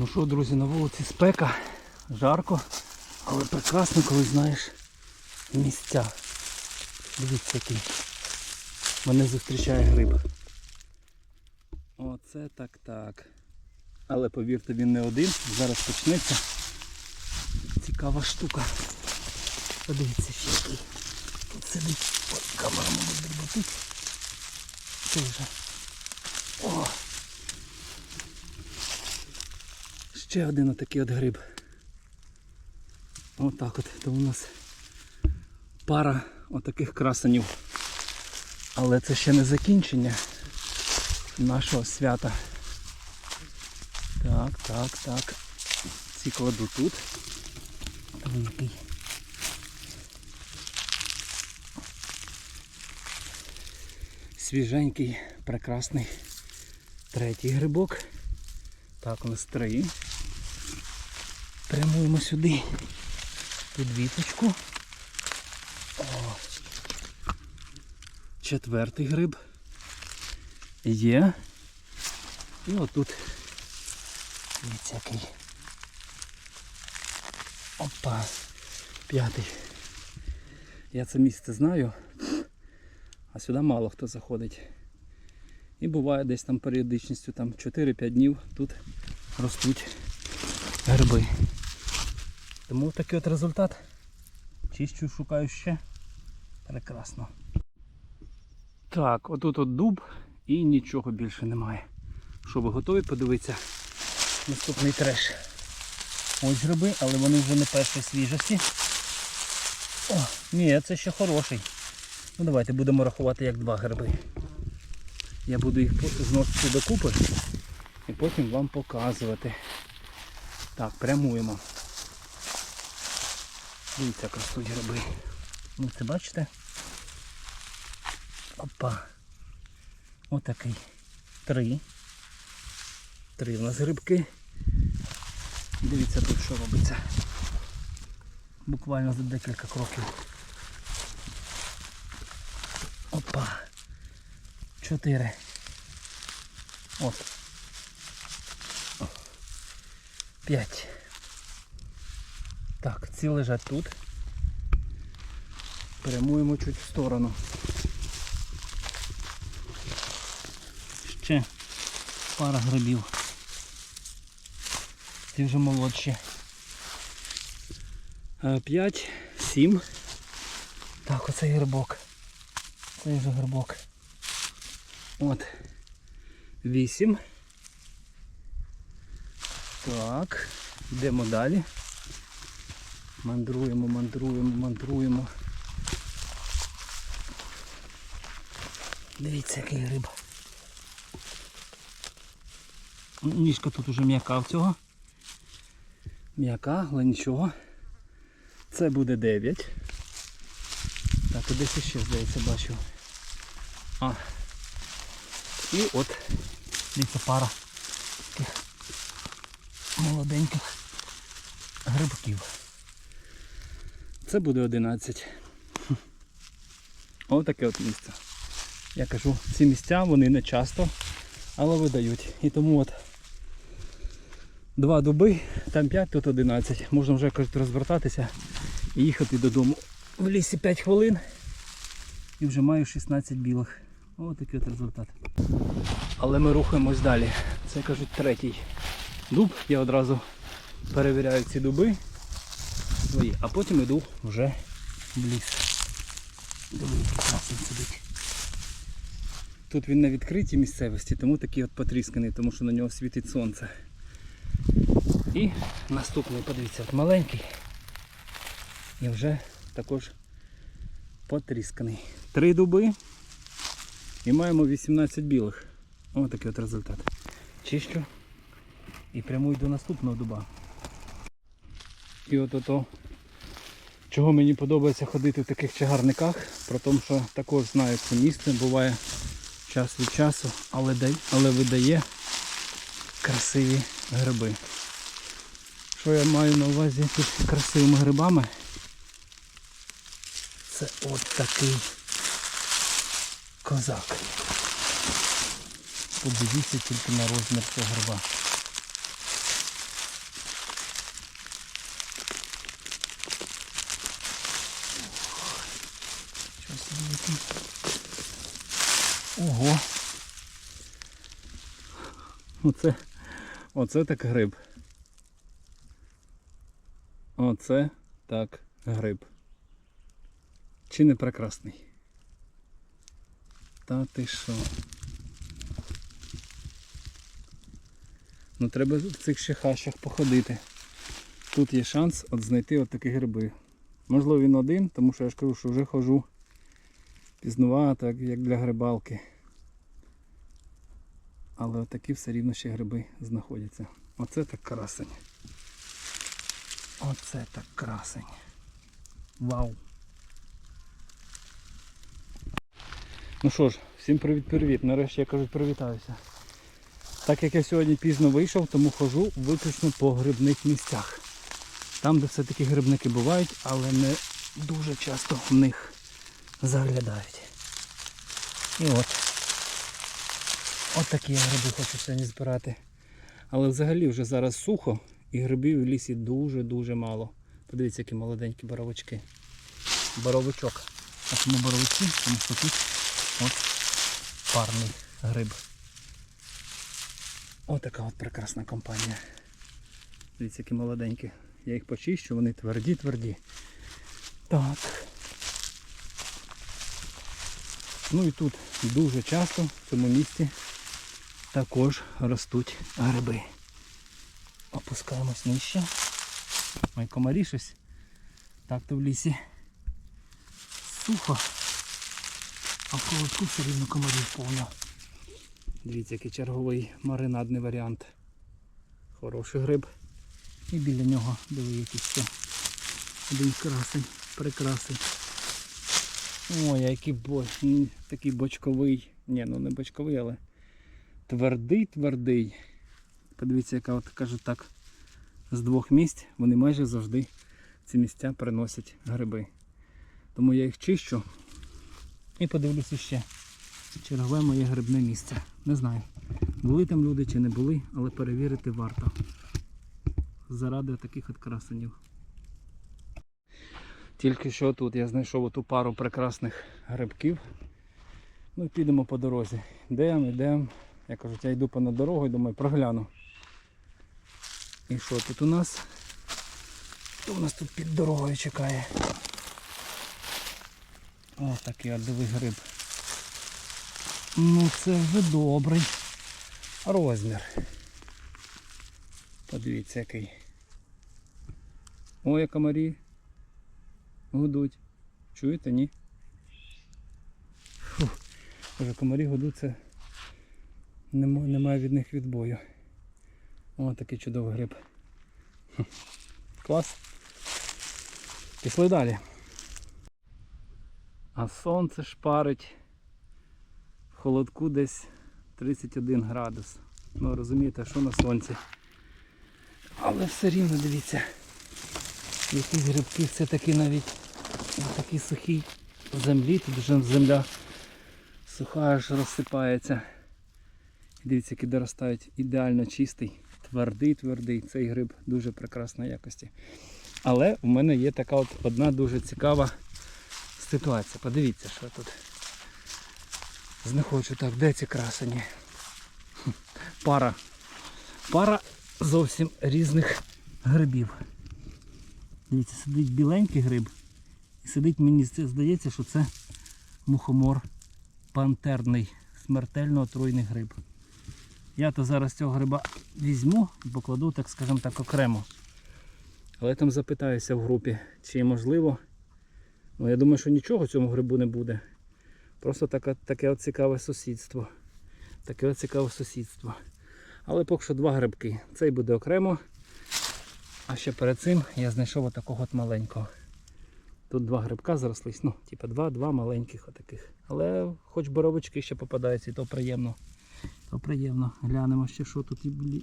Ну що, друзі, на вулиці спека, жарко, але прекрасно, коли знаєш місця. Дивіться, який мене зустрічає гриб. Оце так так. Але повірте, він не один. Зараз почнеться. Цікава штука. Подивіться, ще який. Тут сидить. Камера, мабуть, летить. Це вже. О! Ще один отакий от гриб. Отак от. То у нас пара отаких красенів. Але це ще не закінчення нашого свята. Так, так, так. Ці кладу тут. Який. Свіженький, прекрасний третій грибок. Так, у нас три. Прямуємо сюди. Тут віточку. О. Четвертий гриб. Є. І отут. Дивіться. Опа. П'ятий. Я це місце знаю. А сюди мало хто заходить. І буває десь там періодичністю там 4-5 днів тут ростуть гриби. Тому такий от результат. Чищу, шукаю ще. Прекрасно. Так, отут от дуб і нічого більше немає. Що ви готові подивитися? Наступний треш. Ось гриби, але вони вже не першої свіжості. О, ні, це ще хороший. Ну давайте будемо рахувати як два гриби. Я буду їх зносити докупи і потім вам показувати. Так, прямуємо. Дивіться, як ростуть гриби. Ви це бачите? Опа. Отакий. Три. Три у нас грибки. Дивіться тут що робиться. Буквально за декілька кроків. Опа. Чотири. От. П'ять. Так, ці лежать тут. Прямуємо чуть в сторону. Ще пара грибів. Ці вже молодші. Е, П'ять, сім. Так, оцей грибок. Цей вже грибок. От. Вісім. Так. Йдемо далі. Мандруємо, мандруємо, мандруємо. Дивіться, який гриб. Ніжка тут уже м'яка в цього. М'яка, але нічого. Це буде 9. Так, і десь ще, здається, бачу. А. І от дивіться пара таких молоденьких грибків. Це буде 11. Хм. Ось таке от місце. Я кажу, ці місця вони не часто, але видають. І тому от два дуби, там 5, тут 11. Можна вже кажуть, розвертатися і їхати додому. В лісі 5 хвилин і вже маю 16 білих. Ось такий от результат. Але ми рухаємось далі. Це кажуть третій дуб. Я одразу перевіряю ці дуби свої, а потім йду вже в ліс. Дивіться, красний сидить. Тут він на відкритій місцевості, тому такий от потрісканий, тому що на нього світить сонце. І наступний, подивіться, от маленький. І вже також потрісканий. Три дуби і маємо 18 білих. Ось такий от результат. Чищу і прямую до наступного дуба. І от ото, чого мені подобається ходити в таких чагарниках, про те, що також знаю це місце, буває час від часу, але, але видає красиві гриби. Що я маю на увазі під красивими грибами? Це от такий козак. Подивіться тільки на розмір цього гриба. такий. Ого. Оце, оце так гриб. Оце так гриб. Чи не прекрасний? Та ти що? Ну треба в цих ще хащах походити. Тут є шанс от знайти от такі гриби. Можливо він один, тому що я ж кажу, що вже хожу пізнувато, як- для грибалки. Але от такі все рівно ще гриби знаходяться. Оце так красень. Оце так красень. Вау. Ну що ж, всім привіт-привіт. Нарешті я кажуть привітаюся. Так як я сьогодні пізно вийшов, тому хожу виключно по грибних місцях. Там, де все-таки грибники бувають, але не дуже часто в них заглядають. І от. От я гриби хочу сьогодні збирати. Але взагалі вже зараз сухо і грибів в лісі дуже-дуже мало. Подивіться, які молоденькі боровички. Боровичок. А чому боровички? Тому що тут от парний гриб. Ось така от прекрасна компанія. Дивіться, які молоденькі. Я їх почищу, вони тверді-тверді. Так. Ну і тут дуже часто в цьому місці також ростуть гриби. Опускаємось нижче. Ой, комарі щось. Так то в лісі сухо. А в холодку все рівно комарів повно. Дивіться, який черговий маринадний варіант. Хороший гриб. І біля нього диви якийсь ще один красень, прекрасний. Ой, який бо... такий бочковий. Ні, ну не бочковий, але твердий, твердий. Подивіться, яка от кажуть так, з двох місць вони майже завжди ці місця приносять гриби. Тому я їх чищу і подивлюся ще. Чергове моє грибне місце. Не знаю, були там люди чи не були, але перевірити варто. Заради таких от красенів. Тільки що тут я знайшов оту пару прекрасних грибків. Ну і підемо по дорозі. Йдемо, йдемо. Я кажу, я йду понад дорогу і думаю, прогляну. І що тут у нас? Хто у нас тут під дорогою чекає? Ось такий от диви гриб. Ну це вже добрий розмір. Подивіться який. Ой, комарі гудуть. Чуєте, ні? Фух. Комарі гудуть, це немає від них відбою. О, такий чудовий гриб. Клас. Пішли далі. А сонце шпарить в холодку десь 31 градус. Ну розумієте, що на сонці. Але все рівно дивіться. Якісь грибки все-таки навіть на такій сухій землі. Тут вже земля суха аж розсипається. Дивіться, які доростають ідеально чистий, твердий, твердий. Цей гриб дуже прекрасної якості. Але в мене є така от одна дуже цікава ситуація. Подивіться, що я тут знаходжу. Так, де ці красені? Пара. Пара зовсім різних грибів. Дивіться, сидить біленький гриб. І сидить, мені здається, що це мухомор пантерний, смертельно отруйний гриб. Я то зараз цього гриба візьму і покладу, так скажімо так, окремо. Але там запитаюся в групі, чи можливо. Ну, я думаю, що нічого цьому грибу не буде. Просто таке, таке от цікаве сусідство. Таке от цікаве сусідство. Але поки що два грибки. Цей буде окремо. А ще перед цим я знайшов отакого от маленького. Тут два грибка зрослись, ну, типа два, два маленьких отаких. Але хоч боровички ще попадаються, і то приємно. То приємно. Глянемо ще, що тут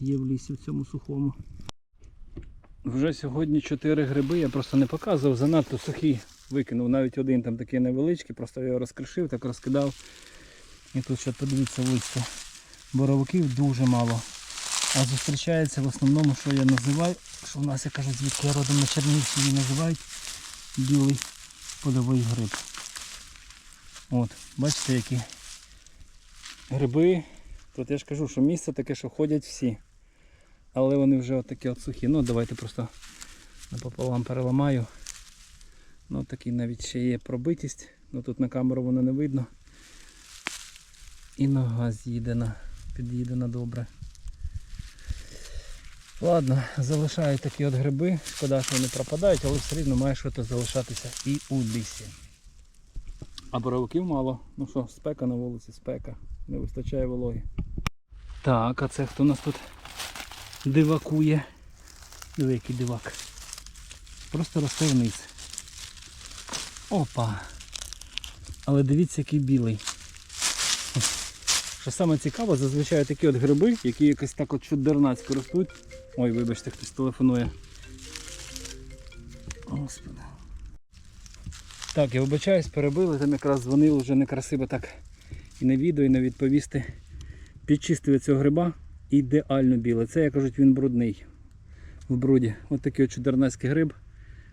є в лісі в цьому сухому. Вже сьогодні чотири гриби, я просто не показував, занадто сухі викинув. Навіть один там такий невеличкий, просто його розкришив, так розкидав. І тут ще подивіться листя. Боровиків дуже мало. А зустрічається в основному, що я називаю, що в нас, я кажу, звідки я родом на Чернігівщині називають білий польовий гриб. От, бачите, які гриби. Тут я ж кажу, що місце таке, що ходять всі. Але вони вже отакі от сухі. Ну давайте просто напополам переламаю. Ну такий навіть ще є пробитість. Ну тут на камеру воно не видно. І нога з'їдена, під'їдена добре. Ладно, залишаю такі от гриби. Шкода, що вони пропадають, але все рівно має щось залишатися і у лісі. А боровиків мало. Ну що, спека на вулиці, спека. Не вистачає вологи. Так, а це хто у нас тут дивакує? Диви, який дивак. Просто росте вниз. Опа. Але дивіться, який білий. Що саме цікаво, зазвичай такі от гриби, які якось так от чудернацько ростуть. Ой, вибачте, хтось телефонує. Господи. Так, я вибачаюсь, перебили, там якраз дзвонили вже некрасиво так і на відео, і на відповісти. Підчистили цього гриба ідеально біле. Це, як кажуть, він брудний в бруді. Ось такий от чудернацький гриб,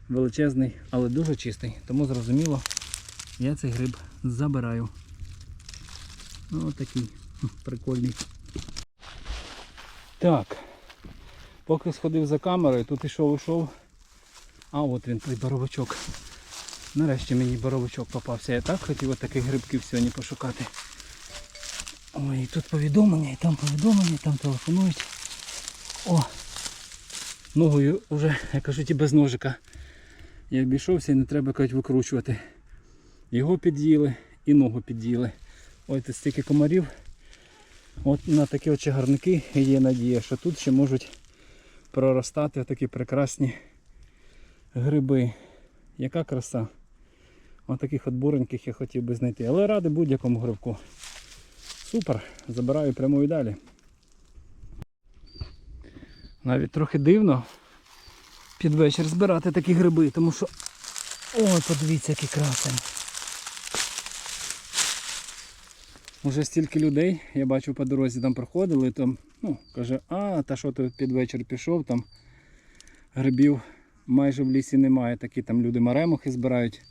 величезний, але дуже чистий. Тому зрозуміло, я цей гриб забираю. Ну, ось такий прикольний. Так. Поки сходив за камерою, тут ішов, ішов. А от він, той боровичок. Нарешті мені боровичок попався. Я так хотів от таких грибків сьогодні пошукати. Ой, і тут повідомлення, і там повідомлення, і там телефонують. О! Ногою вже, як кажуть, і без ножика. Я обійшовся і не треба кажуть, викручувати. Його під'їли і ногу під'їли. Ой, тут стільки комарів. От на такі от чагарники є надія, що тут ще можуть проростати такі прекрасні гриби. Яка краса. Ось таких от буреньких я хотів би знайти. Але радий будь-якому грибку. Супер, забираю прямо і далі. Навіть трохи дивно під вечір збирати такі гриби, тому що... Ой, подивіться, який красень. Уже стільки людей, я бачу по дорозі там проходили, там, ну, каже, а, та що ти під вечір пішов, там грибів майже в лісі немає, такі там люди маремухи збирають.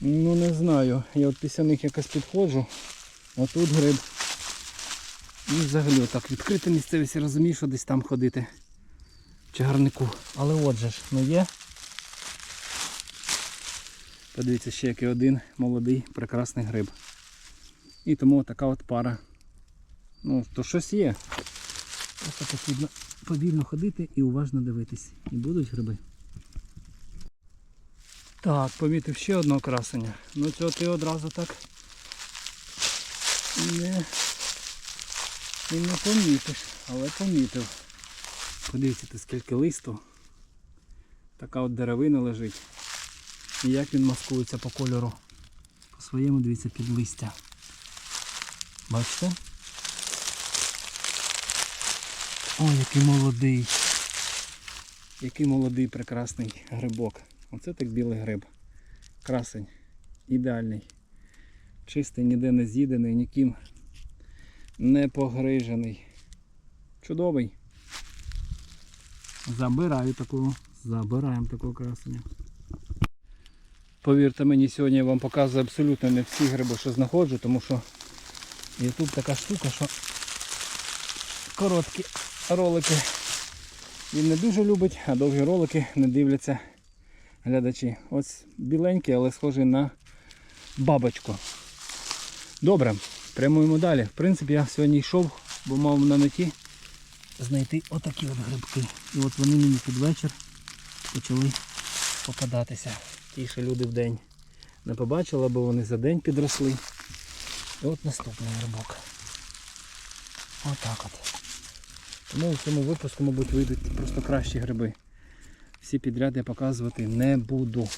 Ну не знаю, я от після них якось підходжу, отут гриб. І взагалі отак відкрита місцевість, я розумію, що десь там ходити в чагарнику. Але отже ж, ну є. Подивіться, ще який один молодий прекрасний гриб. І тому така от пара. Ну, то щось є. Просто потрібно повільно ходити і уважно дивитись. І будуть гриби. Так, помітив ще одного красення. Ну цього ти одразу так не, і не помітиш, але помітив. Подивіться, скільки листу. Така от деревина лежить. І як він маскується по кольору. По своєму дивіться під листя. Бачите? Ой, який молодий. Який молодий прекрасний грибок. Оце так білий гриб. Красень. Ідеальний. Чистий, ніде не з'їдений, ніким не погрижений. Чудовий. Забираю такого. Забираємо такого красення. Повірте мені, сьогодні я вам показую абсолютно не всі гриби, що знаходжу, тому що і тут така штука, що короткі ролики він не дуже любить, а довгі ролики не дивляться глядачі. Ось біленький, але схожий на бабочку. Добре, прямуємо далі. В принципі, я сьогодні йшов, бо мав на меті знайти отакі от грибки. І от вони мені під вечір почали попадатися. Ті, що люди в день не побачили, бо вони за день підросли. І от наступний грибок. Отак от. Тому в цьому випуску, мабуть, вийдуть просто кращі гриби. Всі підряд я показувати не буду.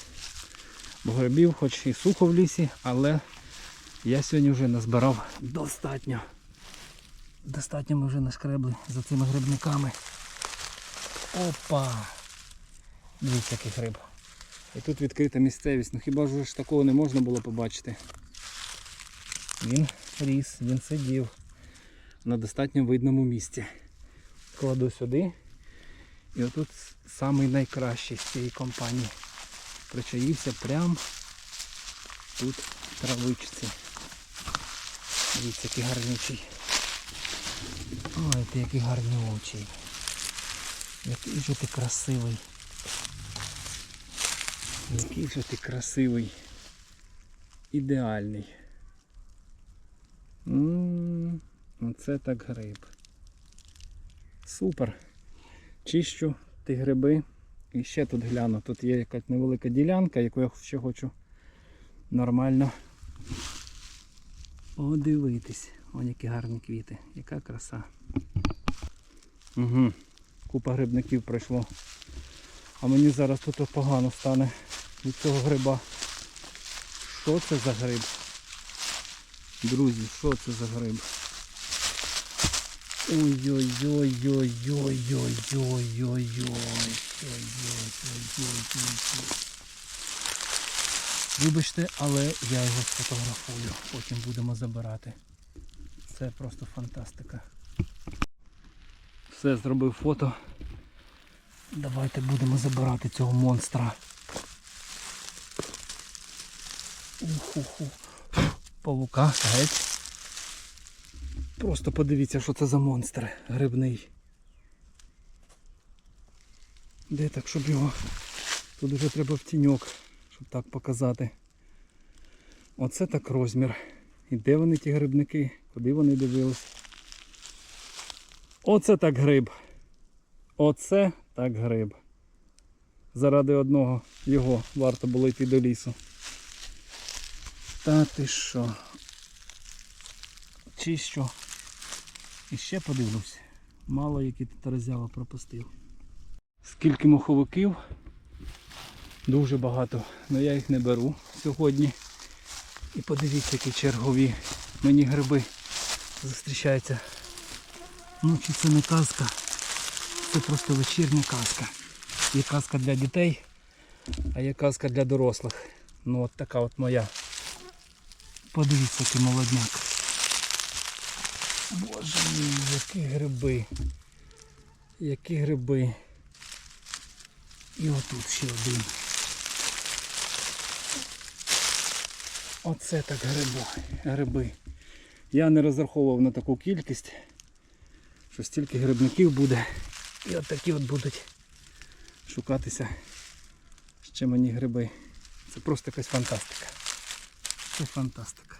Бо грибів хоч і сухо в лісі, але я сьогодні вже назбирав достатньо. Достатньо ми вже нашкребли за цими грибниками. Опа! Дивіться, який гриб. І тут відкрита місцевість. Ну хіба ж такого не можна було побачити? Він ріс, він сидів на достатньо видному місці. Кладу сюди. І отут самий найкращий з цієї компанії. Причаївся прямо тут травичці. Дивіться, який гарнючий. Ой, ти який гарнючий. Який же ти красивий. Який же ти красивий. Ідеальний. Ммм, оце так гриб. Супер. Чищу ті гриби. І ще тут гляну. Тут є якась невелика ділянка, яку я ще хочу нормально подивитись. Ось які гарні квіти. Яка краса. Угу. Купа грибників пройшло. А мені зараз тут погано стане від цього гриба. Що це за гриб? Друзі, що це за гриб? Ой-ой-ой-ой-ой-ой-ой-ой-ой-ой-ой-ой. Вибачте, але я його сфотографую, потім будемо забирати. Це просто фантастика. Все, зробив фото. Давайте будемо забирати цього монстра. Уху-ху. Павука, геть. Просто подивіться, що це за монстр грибний. Де так, щоб його... Тут вже треба в тіньок, щоб так показати. Оце так розмір. І де вони ті грибники? Куди вони дивились? Оце так гриб. Оце так гриб. Заради одного його варто було йти до лісу. Та ти що? Чи що? І ще подивлюсь. Мало які тут роззява пропустив. Скільки моховиків? Дуже багато, але я їх не беру сьогодні. І подивіться, які чергові мені гриби зустрічаються. Ну чи це не казка? Це просто вечірня казка. Є казка для дітей, а є казка для дорослих. Ну от така от моя. Подивіться, який молодняк. Боже мій, які гриби. Які гриби. І отут ще один. Оце так гриби. гриби. Я не розраховував на таку кількість, що стільки грибників буде. І от такі от будуть шукатися ще мені гриби. Це просто якась фантастика. Це фантастика.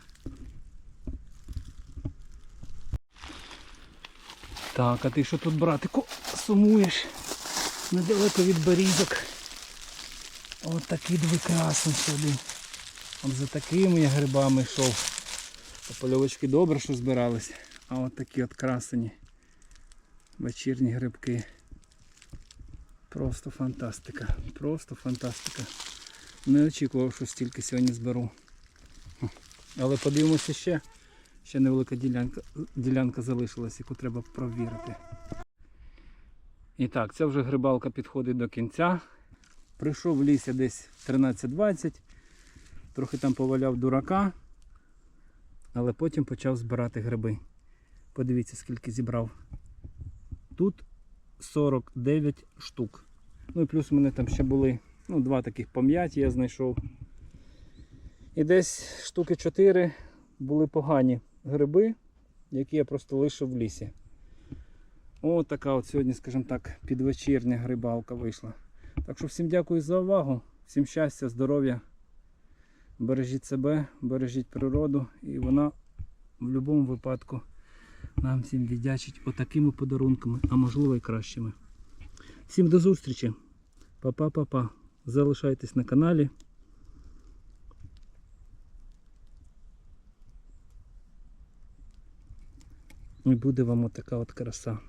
Так, а ти що тут, братику, сумуєш? Недалеко від берізок. От дві красні сюди. От за такими я грибами йшов. Польовочки добре, що збирались. А от такі от красені. Вечірні грибки. Просто фантастика. Просто фантастика. Не очікував, що стільки сьогодні зберу. Але подивимося ще. Ще невелика ділянка, ділянка залишилась, яку треба провірити. І так, ця вже грибалка підходить до кінця. Прийшов в лісі десь 13-20, трохи там поваляв дурака, але потім почав збирати гриби. Подивіться, скільки зібрав. Тут 49 штук. Ну і плюс у мене там ще були ну, два таких пом'яті я знайшов. І десь штуки 4 були погані гриби, які я просто лишив в лісі. Ось така от сьогодні, скажімо так, підвечірня грибалка вийшла. Так що всім дякую за увагу, всім щастя, здоров'я. Бережіть себе, бережіть природу і вона в будь-якому випадку нам всім віддячить отакими подарунками, а можливо і кращими. Всім до зустрічі. Па-па-па-па. Залишайтесь на каналі. І буде вам отака от краса.